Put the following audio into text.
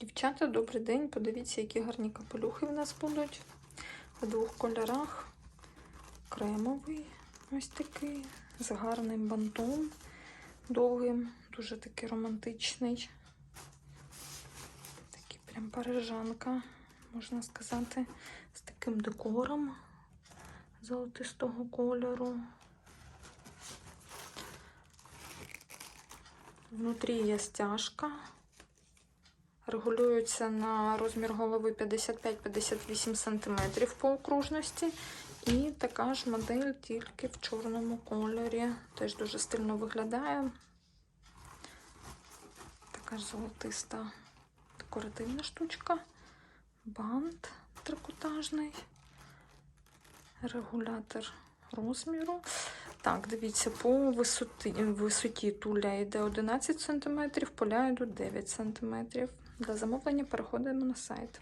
Дівчата, добрий день. Подивіться, які гарні капелюхи в нас будуть. В двох кольорах. Кремовий, ось такий, з гарним бантом довгим, дуже такий романтичний. Такий прям парижанка, можна сказати, з таким декором золотистого кольору. Внутрі є стяжка. Регулюється на розмір голови 55-58 см по окружності. І така ж модель тільки в чорному кольорі. Теж дуже стильно виглядає. Така ж золотиста декоративна штучка. Бант трикотажний. Регулятор розміру. Так, дивіться, по висоті, висоті туля йде 11 см, поля йдуть 9 см. Для замовлення переходимо на сайт.